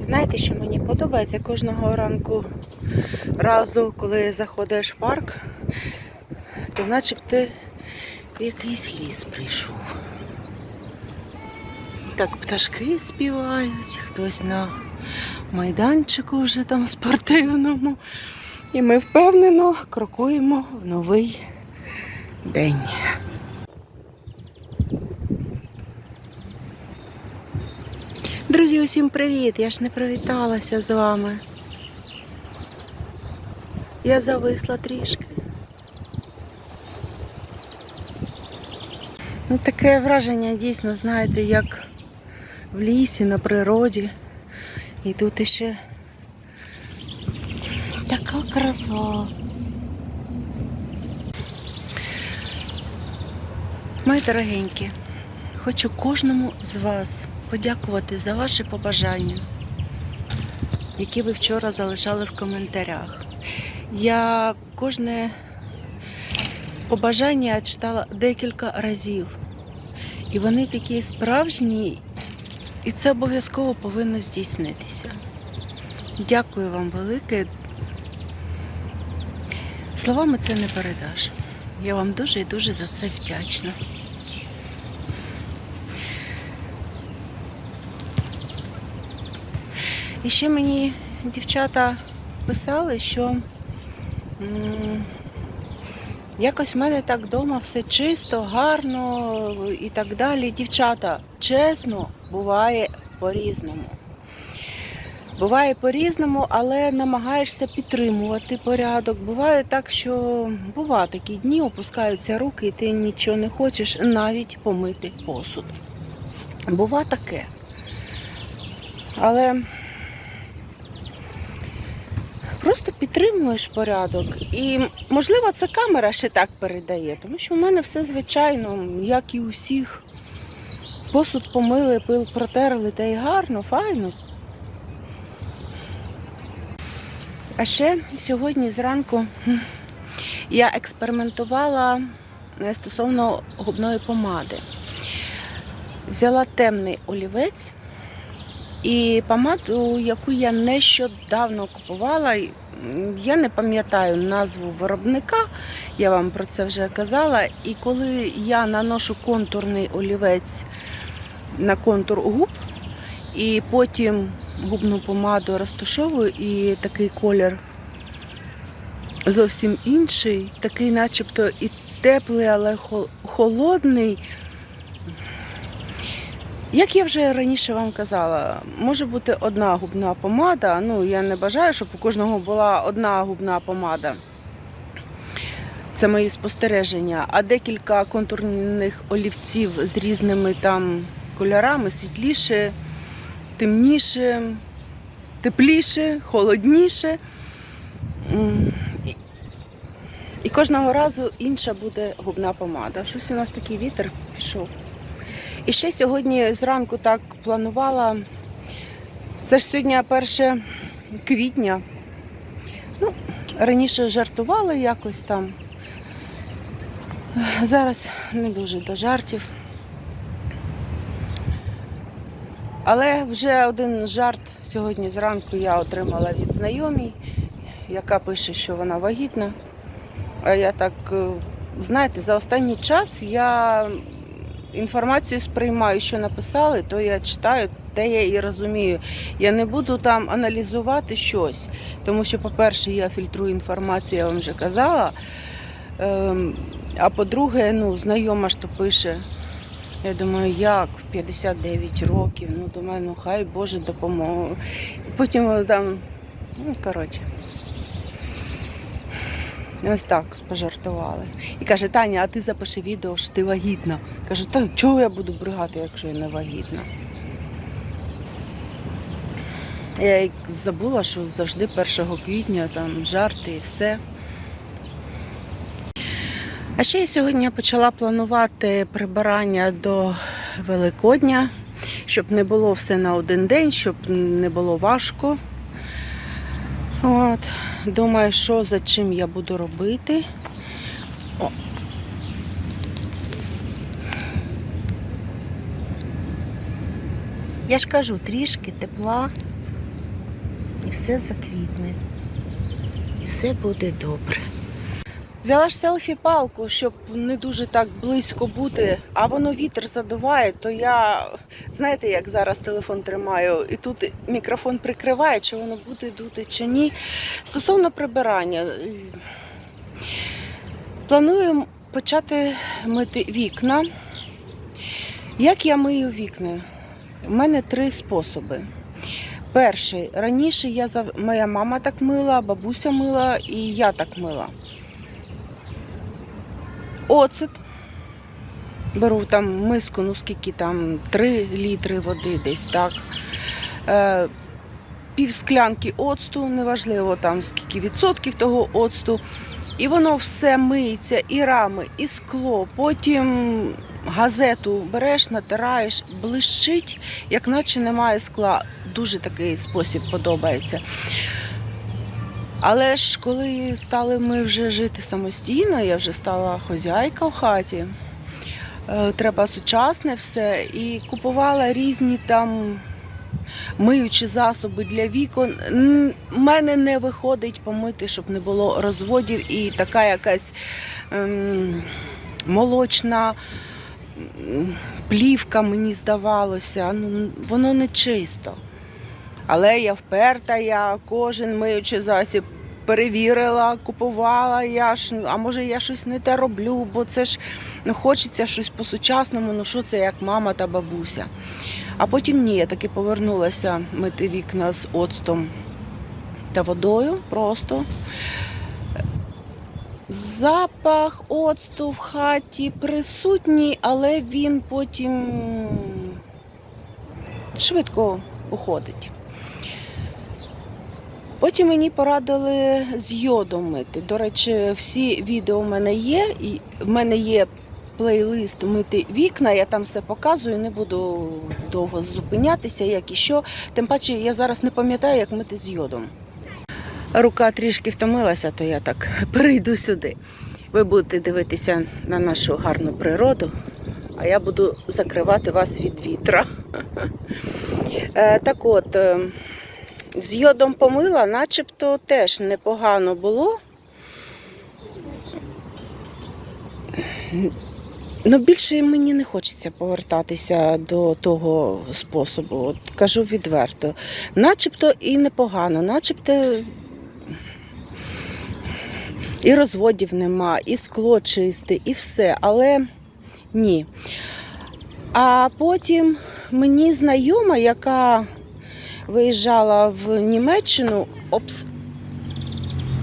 Знаєте, що мені подобається кожного ранку разу, коли заходиш в парк, то наче б ти в якийсь ліс прийшов. Так пташки співають, хтось на майданчику вже там спортивному. І ми впевнено крокуємо в новий день. Друзі, усім привіт! Я ж не привіталася з вами. Я зависла трішки. Ну, таке враження дійсно, знаєте, як в лісі, на природі. І тут іще така краса. Мої дорогенькі, хочу кожному з вас подякувати за ваші побажання, які ви вчора залишали в коментарях. Я кожне побажання читала декілька разів. І вони такі справжні, і це обов'язково повинно здійснитися. Дякую вам велике. Словами це не передаш. Я вам дуже і дуже за це вдячна. І ще мені дівчата писали, що якось в мене так вдома все чисто, гарно і так далі. Дівчата, чесно, буває по-різному. Буває по-різному, але намагаєшся підтримувати порядок. Буває так, що бува такі дні, опускаються руки, і ти нічого не хочеш навіть помити посуд. Бува таке. Але просто підтримуєш порядок. І, можливо, це камера ще так передає, тому що в мене все звичайно, як і у всіх. Посуд помили, пил протерли, та й гарно, файно. А ще сьогодні зранку я експериментувала е, стосовно губної помади. Взяла темний олівець і помаду, яку я нещодавно купувала, я не пам'ятаю назву виробника, я вам про це вже казала. І коли я наношу контурний олівець на контур губ, і потім губну помаду розташовую, і такий колір зовсім інший, такий начебто і теплий, але холодний. Як я вже раніше вам казала, може бути одна губна помада. Ну, я не бажаю, щоб у кожного була одна губна помада. Це мої спостереження. А декілька контурних олівців з різними там кольорами, світліше, темніше, тепліше, холодніше. І- кожного разу інша буде губна помада. Щось у нас такий вітер пішов. І ще сьогодні зранку так планувала. Це ж сьогодні 1 квітня. Ну, раніше жартувала якось там. Зараз не дуже до жартів. Але вже один жарт сьогодні зранку я отримала від знайомій, яка пише, що вона вагітна. А я так, е, знаєте, за останній час я інформацію сприймаю, що написали, то я читаю, те я і розумію. Я не буду там аналізувати щось, тому що, по-перше, я фільтрую інформацію, я вам вже казала. Ем, А по-друге, ну, знайома ж то пише. Я думаю, як в 59 років, ну думаю, ну хай Боже допоможе. Потім там, ну коротше. Ось так пожартували. І каже, Таня, а ти запиши відео, що ти вагітна. Кажу, та чого я буду бригати, якщо я не вагітна? Я забула, що завжди 1 квітня там жарти і все. А ще я сьогодні почала планувати прибирання до Великодня, щоб не було все на один день, щоб не було важко. От. Думаю, що за чим я буду робити. О. Я ж кажу, трішки тепла і все заквітне. І все буде добре. Взяла ж селфі-палку, щоб не дуже так близько бути, а воно вітер задуває, то я, знаєте, як зараз телефон тримаю, і тут мікрофон прикриває, чи воно буде дути чи ні. Стосовно прибирання, планую почати мити вікна. Як я мию вікна? У мене три способи. Перший, раніше я моя мама так мила, бабуся мила і я так мила. Оцет. Беру там миску, ну скільки там, 3 літри води десь так. Е, пів склянки оцту, неважливо там скільки відсотків того оцту. І воно все миється, і рами, і скло. Потім газету береш, натираєш, блищить, як наче немає скла. Дуже такий спосіб подобається. Але ж коли стали ми вже жити самостійно, я вже стала хозяйка в хаті, е, треба сучасне все. І купувала різні там миючі засоби для вікон. М, мене не виходить помити, щоб не було розводів і така якась ем, молочна плівка, мені здавалося. Ну, воно не чисто. Але я вперта, я кожен миючий засіб перевірила, купувала. Я ж, а може я щось не те роблю, бо це ж ну, хочеться щось по-сучасному, ну що це як мама та бабуся. А потім ні, я таки повернулася мити вікна з оцтом та водою просто. Запах оцту в хаті присутній, але він потім швидко уходить. Потім мені порадили з йодом мити. До речі, всі відео в мене є. І в мене є плейлист мити вікна. Я там все показую, не буду довго зупинятися, як і що. Тим паче я зараз не пам'ятаю, як мити з йодом. Рука трішки втомилася, то я так перейду сюди. Ви будете дивитися на нашу гарну природу, а я буду закривати вас від вітра. Е, Так от, е, з йодом помила, начебто теж непогано було. Ну, більше мені не хочеться повертатися до того способу. От, кажу відверто. Начебто і непогано, начебто і розводів нема, і скло чисте, і все. Але ні. А потім мені знайома, яка виїжджала в Німеччину, опс,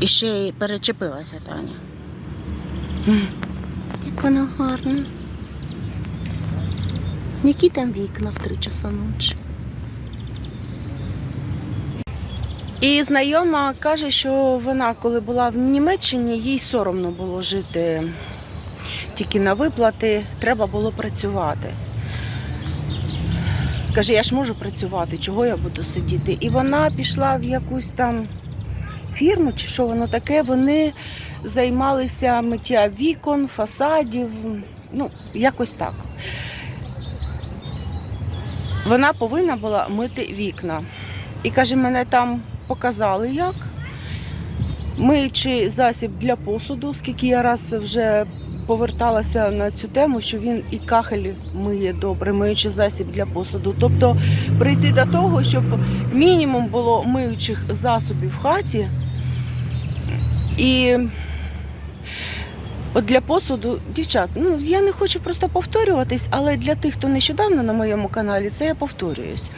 і ще й перечепилася Таня. Як вона гарна. Які там вікна в три часа ночі. І знайома каже, що вона, коли була в Німеччині, їй соромно було жити тільки на виплати, треба було працювати. Каже, я ж можу працювати, чого я буду сидіти? І вона пішла в якусь там фірму, чи що воно таке. Вони займалися миття вікон, фасадів, ну, якось так. Вона повинна була мити вікна. І каже, мене там показали як. Миючий засіб для посуду, скільки я раз вже поверталася на цю тему, що він і кахель миє добре, миючий засіб для посуду. Тобто прийти до того, щоб мінімум було миючих засобів в хаті. І от для посуду, дівчат, ну я не хочу просто повторюватись, але для тих, хто нещодавно на моєму каналі, це я повторююсь.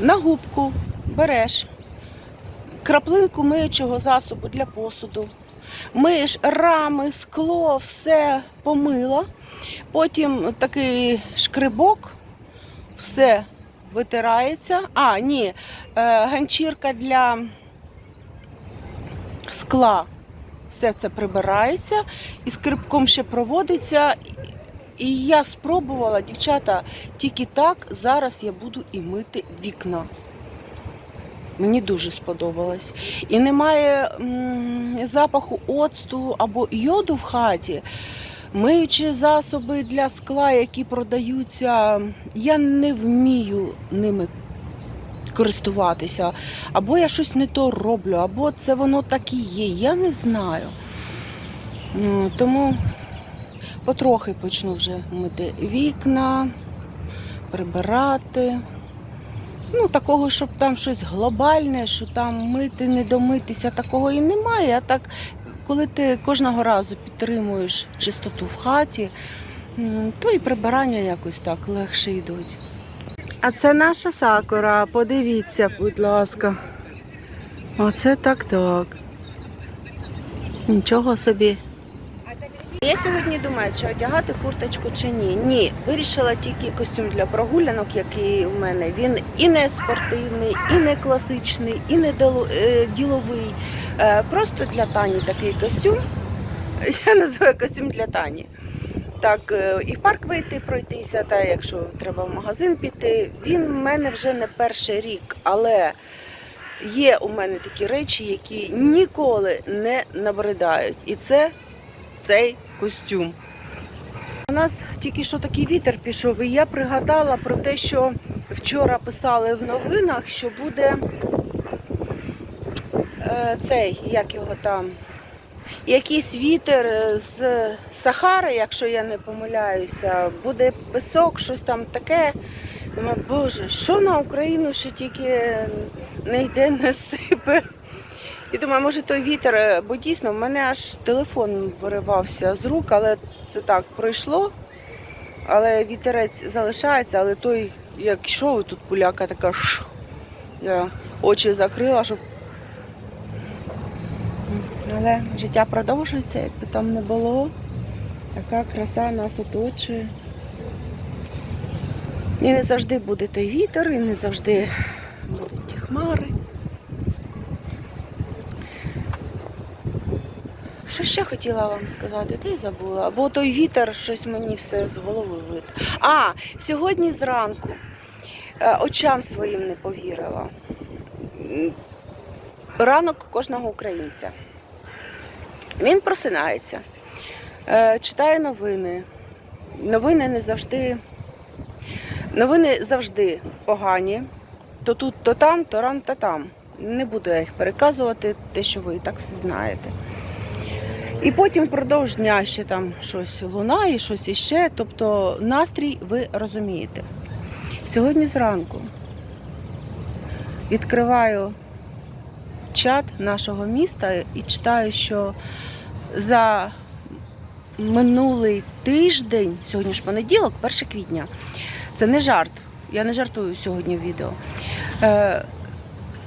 На губку береш краплинку миючого засобу для посуду, миєш рами, скло, все помила. Потім такий шкрибок, все витирається. А, ні, е, ганчірка для скла. Все це прибирається і скрибком ще проводиться. І я спробувала, дівчата, тільки так зараз я буду і мити вікна. Мені дуже сподобалось. І немає м, запаху оцту або йоду в хаті. Миючі засоби для скла, які продаються, я не вмію ними користуватися. Або я щось не то роблю, або це воно так і є. Я не знаю. Ну, Тому потрохи почну вже мити вікна, прибирати. Ну, такого, щоб там щось глобальне, що там мити, не домитися, такого і немає. А так, коли ти кожного разу підтримуєш чистоту в хаті, то і прибирання якось так легше йдуть. А це наша сакура, подивіться, будь ласка. Оце так так. Нічого собі. Я сьогодні думаю, чи одягати курточку чи ні. Ні, вирішила тільки костюм для прогулянок, який у мене. Він і не спортивний, і не класичний, і не е, діловий. Е, Просто для Тані такий костюм. Я називаю костюм для Тані. Так, е, і в парк вийти пройтися, та якщо треба в магазин піти. Він в мене вже не перший рік, але є у мене такі речі, які ніколи не набридають. І це цей костюм. У нас тільки що такий вітер пішов, і я пригадала про те, що вчора писали в новинах, що буде е, цей, як його там, якийсь вітер е, з Сахари, якщо я не помиляюся, буде пісок, щось там таке. Думаю, Боже, що на Україну ще тільки не йде, не сипе. І думаю, може той вітер, е, бо дійсно в мене аж телефон виривався з рук, але це так пройшло. Але вітерець залишається, але той, як йшов, тут пуляка така ш. Я очі закрила, щоб. Але життя продовжується, якби там не було. Така краса нас оточує. І не завжди буде той вітер, і не завжди будуть ті хмари. Що ще хотіла вам сказати, та й забула. Бо той вітер щось мені все з голови вит. А, сьогодні зранку е, очам своїм не повірила. Ранок кожного українця. Він просинається, е, читає новини. Новини не завжди. Новини завжди погані. То тут, то там, то рам, то там. Не буду я їх переказувати, те, що ви і так все знаєте. І потім впродовж дня ще там щось лунає, щось іще. Тобто настрій ви розумієте. Сьогодні зранку відкриваю чат нашого міста і читаю, що за минулий тиждень, сьогодні ж понеділок, 1 квітня, це не жарт. Я не жартую сьогодні в відео. Е,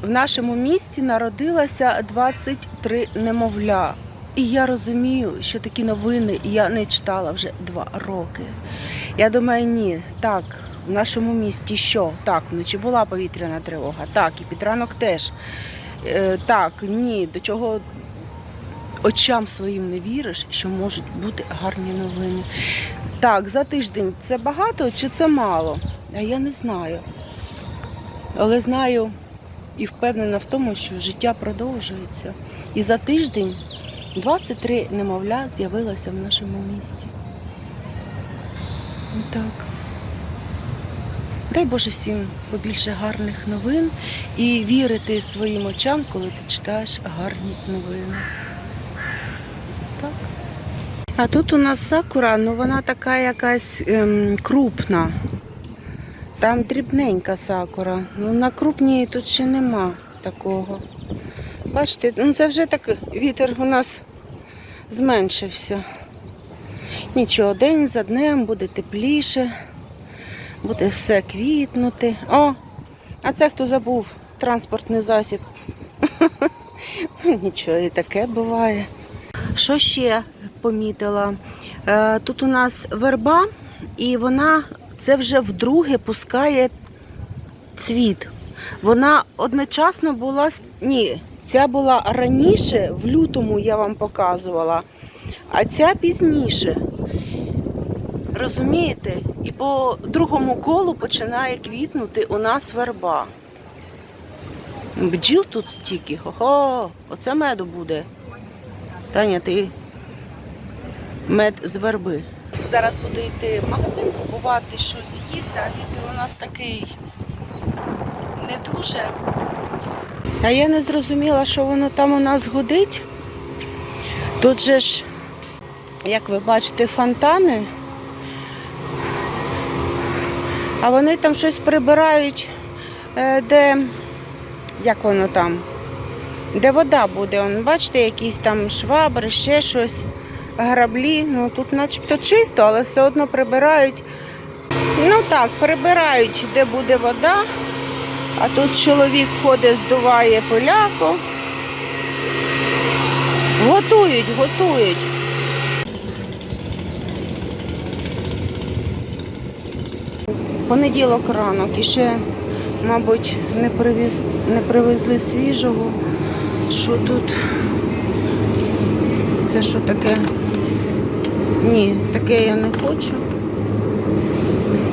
в нашому місті народилося 23 немовля. І я розумію, що такі новини я не читала вже два роки. Я думаю, ні, так, в нашому місті що? Так, вночі була повітряна тривога, так, і під ранок теж. Е, так, ні, до чого очам своїм не віриш, що можуть бути гарні новини. Так, за тиждень це багато чи це мало? А я не знаю. Але знаю і впевнена в тому, що життя продовжується. І за тиждень 23 немовля з'явилося в нашому місті. Так. Дай Боже всім побільше гарних новин і вірити своїм очам, коли ти читаєш гарні новини. Так. А тут у нас сакура, ну вона така якась ем, крупна. Там дрібненька сакура. Ну на крупній тут ще нема такого. Бачите, ну це вже так вітер у нас зменшився. Нічого, день за днем буде тепліше, буде все квітнути. О, а це хто забув транспортний засіб. Нічого, і таке буває. Що ще помітила? Е, Тут у нас верба, і вона це вже вдруге пускає цвіт. Вона одночасно була. Ні, ця була раніше, в лютому я вам показувала, а ця пізніше. Розумієте? І по другому колу починає квітнути у нас верба. Бджіл тут стільки. Ого, оце меду буде. Таня, ти Мед з верби. Зараз буду йти в магазин купувати щось їсти, а вітер у нас такий не дуже. А я не зрозуміла, що воно там у нас гудить. Тут же ж, як ви бачите, фонтани. А вони там щось прибирають, е, де, як воно там, де вода буде. Вон, бачите, якісь там швабри, ще щось, граблі. Ну тут начебто чисто, але все одно прибирають. Ну так, прибирають, де буде вода. А тут чоловік ходить, здуває поляку. Готують, готують. Понеділок ранок і ще, мабуть, не, привіз, не привезли свіжого. Що тут? Це що таке? Ні, таке я не хочу.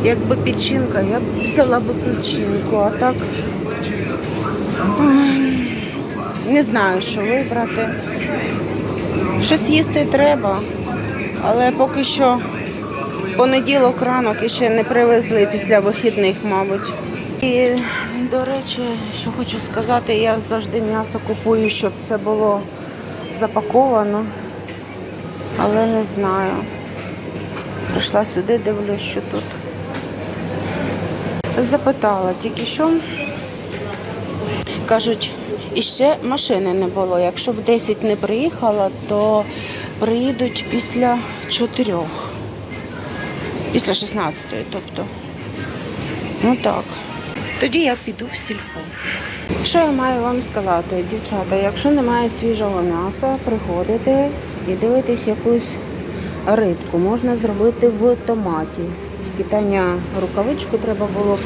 Якби печінка, я б взяла би печінку, а так не знаю, що вибрати. Щось їсти треба, але поки що понеділок ранок і ще не привезли після вихідних, мабуть. І, до речі, що хочу сказати, я завжди м'ясо купую, щоб це було запаковано, але не знаю. Прийшла сюди, дивлюсь, що тут. Запитала тільки що. Кажуть, іще машини не було. Якщо в 10 не приїхала, то приїдуть після 4. Після 16, тобто. Ну так. Тоді я піду в сільпо. Що я маю вам сказати, дівчата, якщо немає свіжого м'яса, приходите і дивитесь якусь рибку. Можна зробити в томаті. Тільки Таня рукавичку треба було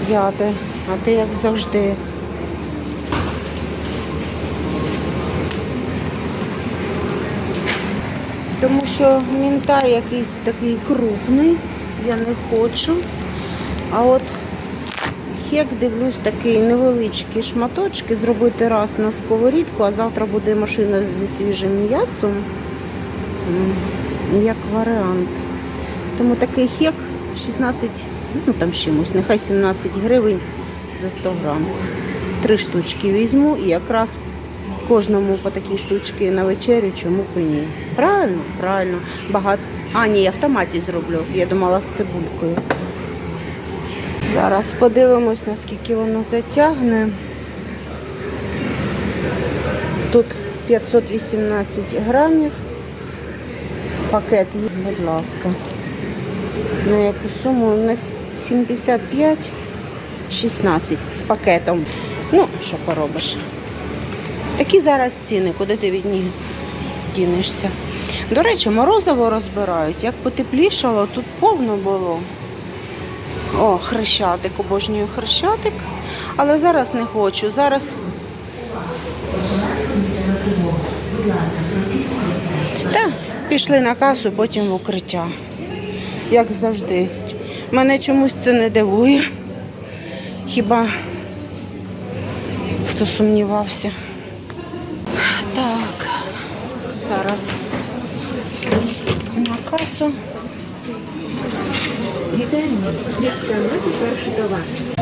взяти, а ти як завжди. Тому що мінтай якийсь такий крупний, я не хочу. А от як дивлюсь, такий невеличкі шматочки зробити раз на сковорідку, а завтра буде машина зі свіжим м'ясом. Як варіант. Тому такий хек 16, ну там чимось, нехай 17 гривень за 100 грам. Три штучки візьму і якраз кожному по такій штучці на вечерю, чому б ні. Правильно, правильно. Багато. А, ні, я в томаті зроблю. Я думала з цибулькою. Зараз подивимось, наскільки воно затягне. Тут 518 грамів. Пакет будь ласка. На яку суму у нас 75 16 з пакетом. Ну, що поробиш? Такі зараз ціни, куди ти від них дінешся. До речі, морозиво розбирають. Як потеплішало, тут повно було. О, хрещатик, обожнюю хрещатик. Але зараз не хочу. Зараз. Та, пішли на касу, потім в укриття. Як завжди. Мене чомусь це не дивує. Хіба хто сумнівався. Так, зараз на касу. Вітаємо! Відкривати перший товар.